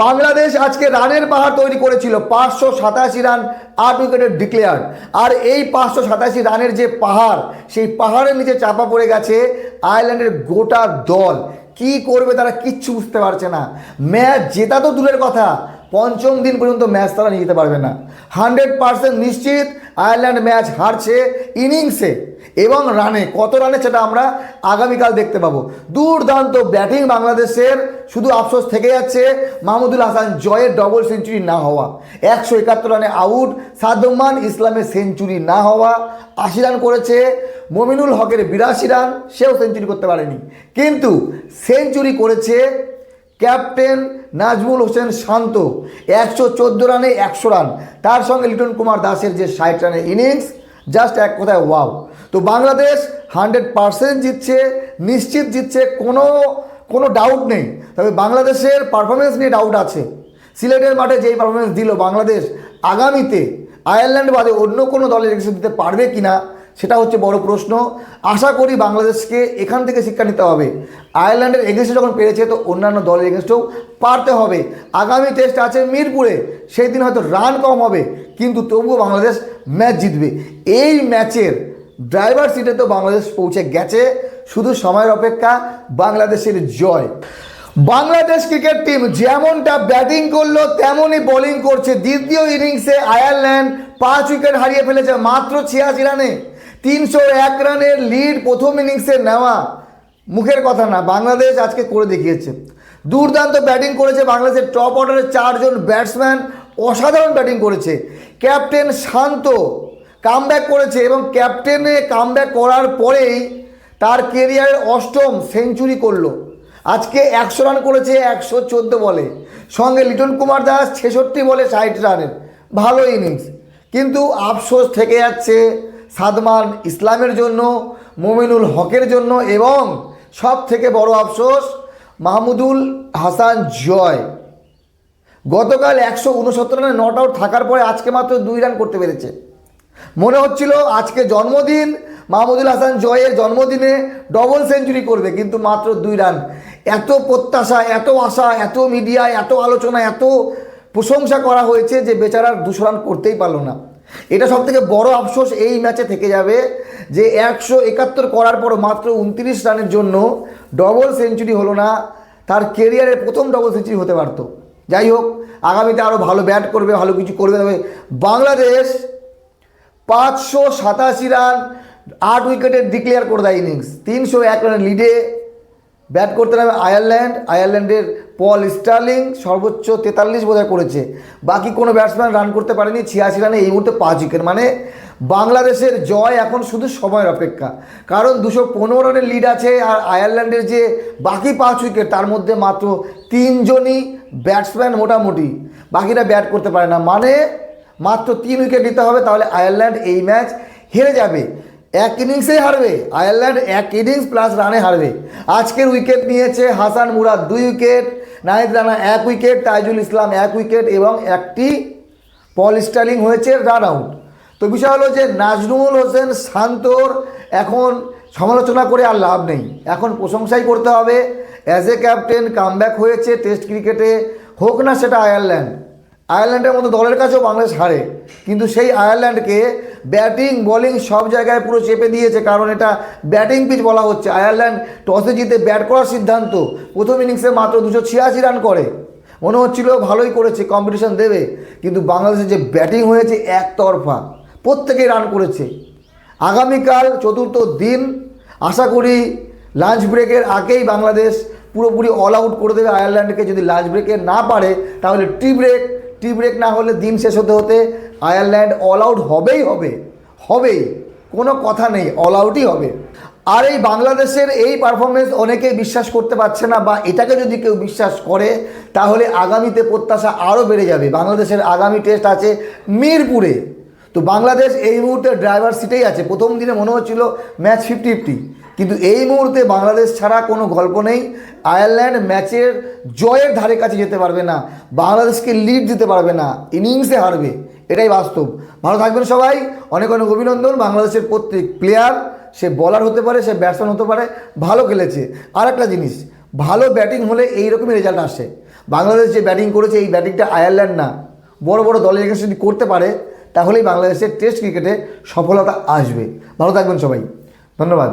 বাংলাদেশ আজকে রানের পাহাড় তৈরি করেছিল। পাঁচশো সাতাশি রান আট উইকেটের ডিক্লেয়ার আর এই পাঁচশো সাতাশি রানের যে পাহাড়, সেই পাহাড়ের নিচে চাপা পড়ে গেছে আয়ারল্যান্ডের গোটা দল। কি করবে তারা কিচ্ছু বুঝতে পারছে না। ম্যাচ জেতা তো দূরের কথা, পঞ্চম দিন পর্যন্ত ম্যাচ তারা নিয়ে যেতে পারবে না। হান্ড্রেড পার্সেন্ট নিশ্চিত, আয়ারল্যান্ড ম্যাচ হারছে, ইনিংসে এবং রানে, কত রানে সেটা আমরা আগামীকাল দেখতে পাবো। দুর্দান্ত ব্যাটিং বাংলাদেশের, শুধু আফসোস থেকে যাচ্ছে, মাহমুদুল হাসান জয়ের ডবল সেঞ্চুরি না হওয়া। একশো একাত্তর রানে আউট সাদ্দমান ইসলামের সেঞ্চুরি না হওয়া। আশি রান করেছে, মমিনুল হকের বিরাশি রান, সেও সেঞ্চুরি করতে পারেনি। কিন্তু সেঞ্চুরি করেছে ক্যাপ্টেন নাজমুল হোসেন শান্ত, একশো চোদ্দ রানে একশো রান। তার সঙ্গে লিটন কুমার দাসের যে ষাট রানের ইনিংস জাস্ট এক কথায় ওয়াও তো বাংলাদেশ হান্ড্রেড পারসেন্ট জিতছে, নিশ্চিত জিতছে, কোনো কোনো ডাউট নেই। তবে বাংলাদেশের পারফরমেন্স নিয়ে ডাউট আছে। সিলেটের মাঠে যেই পারফরমেন্স দিল বাংলাদেশ, আগামীতে আয়ারল্যান্ড বাদে অন্য কোনো দলের এগেন্সে দিতে পারবে কি না সেটা হচ্ছে বড় প্রশ্ন। আশা করি বাংলাদেশকে এখান থেকে শিক্ষা নিতে হবে। আয়ারল্যান্ডের এগেনস্টে যখন পেরেছে, তো অন্যান্য দলের এগেনস্টেও পারতে হবে। আগামী টেস্ট আছে মিরপুরে, সেই দিন হয়তো রান কম হবে, কিন্তু তবুও বাংলাদেশ ম্যাচ জিতবে। এই ম্যাচের ড্রাইভার সিটে তো বাংলাদেশ পৌঁছে গেছে, শুধু সময়ের অপেক্ষা বাংলাদেশের জয়। বাংলাদেশ ক্রিকেট টিম যেমনটা ব্যাটিং করল, তেমনই বোলিং করছে। দ্বিতীয় ইনিংসে আয়ারল্যান্ড পাঁচ উইকেট হারিয়ে ফেলেছে মাত্র ছিয়াশি রানে। তিনশো এক রানের লিড প্রথম ইনিংসে নেওয়া। মুখের কথা না, বাংলাদেশ আজকে করে দেখিয়েছে। দুর্দান্ত ব্যাটিং করেছে বাংলাদেশের টপ অর্ডারের চারজন ব্যাটসম্যান অসাধারণ ব্যাটিং করেছে। ক্যাপ্টেন শান্ত কামব্যাক করেছে এবং ক্যাপ্টেনে কামব্যাক করার পরেই তার কেরিয়ারের অষ্টম সেঞ্চুরি করল। আজকে একশো রান করেছে একশো চোদ্দ বলে। সঙ্গে লিটন কুমার দাস ছেষট্টি বলে ষাট রানের ভালো ইনিংস কিন্তু আফসোস থেকে যাচ্ছে সাদমান ইসলামের জন্য, মোমিনুল হকের জন্য এবং সব থেকে বড় আফসোস মাহমুদুল হাসান জয়। গতকাল একশো উনসত্তর রানে নট আউট থাকার পরে আজকে মাত্র দুই রান করতে পেরেছে। মনে হচ্ছিল আজকে জন্মদিন, মাহমুদুল হাসান জয়ের জন্মদিনে ডবল সেঞ্চুরি করবে, কিন্তু মাত্র দুই রান এত প্রত্যাশা, এত আশা, এত মিডিয়া এত আলোচনা, এত প্রশংসা করা হয়েছে যে বেচারার দুশো রান করতেই পারল না। এটা সব থেকে বড় আফসোস এই ম্যাচে থেকে যাবে যে একশো একাত্তর করার পর মাত্র উনত্রিশ রানের জন্য ডবল সেঞ্চুরি হলো না, তার কেরিয়ারের প্রথম ডবল সেঞ্চুরি হতে পারতো। যাই হোক, আগামীতে আরও ভালো ব্যাট করবে, ভালো কিছু করবে, তবে বাংলাদেশ পাঁচশো সাতাশি রান, আট উইকেটের ডিক্লেয়ার করে দেয় ইনিংস তিনশো এক রানের লিডে ব্যাট করতে নামে আয়ারল্যান্ড। আয়ারল্যান্ডের পল স্টার্লিং সর্বোচ্চ তেতাল্লিশ বোধহয় করেছে। বাকি কোনো ব্যাটসম্যান রান করতে পারেনি, ছিয়াশি রানে এই মুহূর্তে পাঁচ উইকেট মানে বাংলাদেশের জয় এখন শুধু সময়ের অপেক্ষা। কারণ দুশো পনেরো রানের লিড আছে আর আয়ারল্যান্ডের যে বাকি পাঁচ উইকেট তার মধ্যে মাত্র তিনজনই ব্যাটসম্যান মোটামুটি। বাকিরা ব্যাট করতে পারে না। মানে মাত্র তিন উইকেট নিতে হবে, তাহলে আয়ারল্যান্ড এই ম্যাচ হেরে যাবে। এক ইনিংসেই হারবে, আয়ারল্যান্ড এক ইনিংস প্লাস রানে হারবে। আজকের উইকেট নিয়েছে হাসান মুরাদ, দুই উইকেট, নাহিদ রানা এক উইকেট, তাইজুল ইসলাম এক উইকেট এবং একটি পল স্টার্লিং হয়েছে রান আউট তো বিষয় হলো যে নাজরুল হোসেন শান্তর এখন সমালোচনা করে আর লাভ নেই। এখন প্রশংসাই করতে হবে। অ্যাজ এ ক্যাপ্টেন কামব্যাক হয়েছে টেস্ট ক্রিকেটে। হোক না সেটা আয়ারল্যান্ড। আয়ারল্যান্ডের মতো দলের কাছেও বাংলাদেশ হারে। কিন্তু সেই আয়ারল্যান্ডকে ব্যাটিং, বোলিং সব জায়গায় পুরো চেপে দিয়েছে, কারণ এটা ব্যাটিং পিচ বলা হচ্ছে। আয়ারল্যান্ড টসে জিতে ব্যাট করার সিদ্ধান্ত প্রথম ইনিংসে মাত্র দুশো ছিয়াশি রান করে। মনে হচ্ছিল ভালোই করেছে কম্পিটিশন দেবে, কিন্তু বাংলাদেশের যে ব্যাটিং হয়েছে একতরফা, প্রত্যেকেই রান করেছে। আগামীকাল চতুর্থ দিন, আশা করি লাঞ্চ ব্রেকের আগেই বাংলাদেশ পুরোপুরি অল আউট করে দেবে আয়ারল্যান্ডকে। যদি লাঞ্চ ব্রেকে না পারে, তাহলে টি ব্রেক টি ব্রেক না হলে দিন শেষ হতে হতে আয়ারল্যান্ড অল আউট হবেই হবে, হবেই। কোনো কথা নেই অল আউটই হবে। আর এই বাংলাদেশের এই পারফরমেন্স অনেকেই বিশ্বাস করতে পারছে না বা এটাকে যদি কেউ বিশ্বাস করে, তাহলে আগামীতে প্রত্যাশা আরও বেড়ে যাবে। বাংলাদেশের আগামী টেস্ট আছে মিরপুরে। তো বাংলাদেশ এই মুহূর্তে ড্রাইভার সিটেই আছে। প্রথম দিনে মনে হচ্ছিল ম্যাচ ফিফটি ফিফটি কিন্তু এই মুহূর্তে বাংলাদেশ ছাড়া কোনো গল্প নেই। আয়ারল্যান্ড ম্যাচের জয়ের ধারে কাছে যেতে পারবে না। বাংলাদেশকে লিড দিতে পারবে না। ইনিংসে হারবে। এটাই বাস্তব। ভালো থাকবেন সবাই। অনেক অনেক অভিনন্দন। বাংলাদেশের প্রত্যেক প্লেয়ার সে বলার হতে পারে, সে ব্যাটসম্যান হতে পারে, ভালো খেলেছে। আর একটা জিনিস, ভালো ব্যাটিং হলে এইরকমই রেজাল্ট আসে। বাংলাদেশ যে ব্যাটিং করেছে, এই ব্যাটিংটা আয়ারল্যান্ড না। বড় বড় দলের এগেন্সে যদি করতে পারে, তাহলেই বাংলাদেশের টেস্ট ক্রিকেটে সফলতা আসবে। ভালো থাকবেন সবাই। ধন্যবাদ।